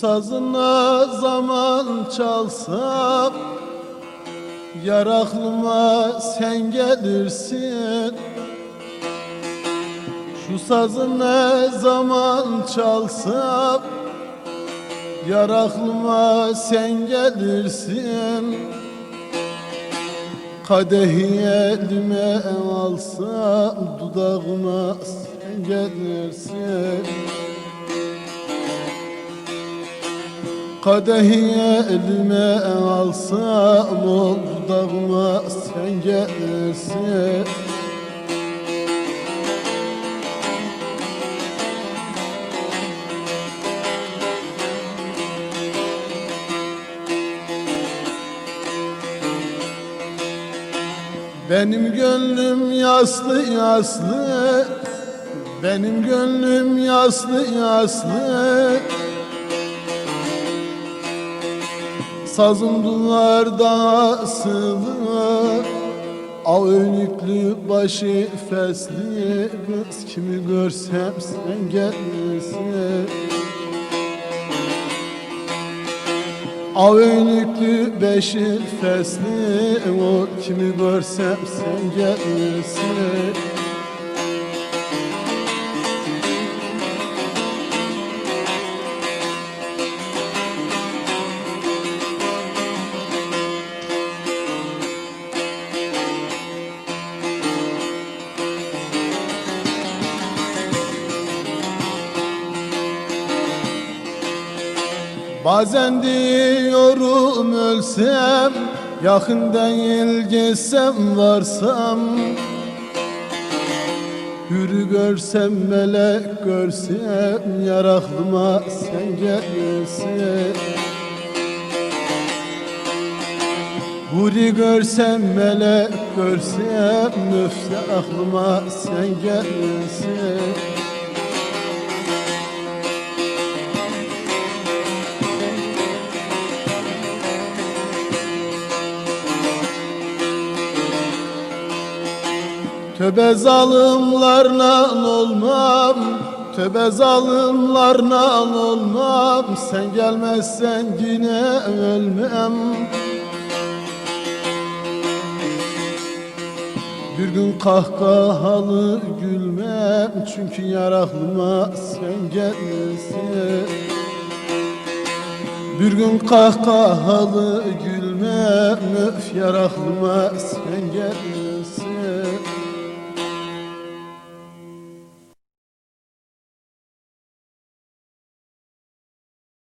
sazına zaman çalsam Yar aklıma sen gelirsin. Şu sazı ne zaman çalsam Yar aklıma sen gelirsin. Kadehi elime alsam Dudağıma sen gelirsin Kadehi elime alsam O dudağıma sen gelirsin. Benim gönlüm yaslı yaslı Benim gönlüm yaslı yaslı Sazım duvarda asılı Av önüklü başı fesli. Kız kimi görsem sen gelirsin Av önüklü beşir fesli. O kimi görsem sen gelirsin Bazen diyorum ölsem Yakın değil geçsem varsam. Hürü görsem melek görsem Yar aklıma sen gelirsin Huri görsem melek görsem Nöfse aklıma sen gelirsin Töbe zalimlarla olmam Töbe zalimlarla olmam. Sen gelmezsen yine ölmem. Bir gün kahkahalı gülmem Çünkü yar aklıma sen gelirsin Bir gün kahkahalı gülmem Öf yar aklıma sen gelirsin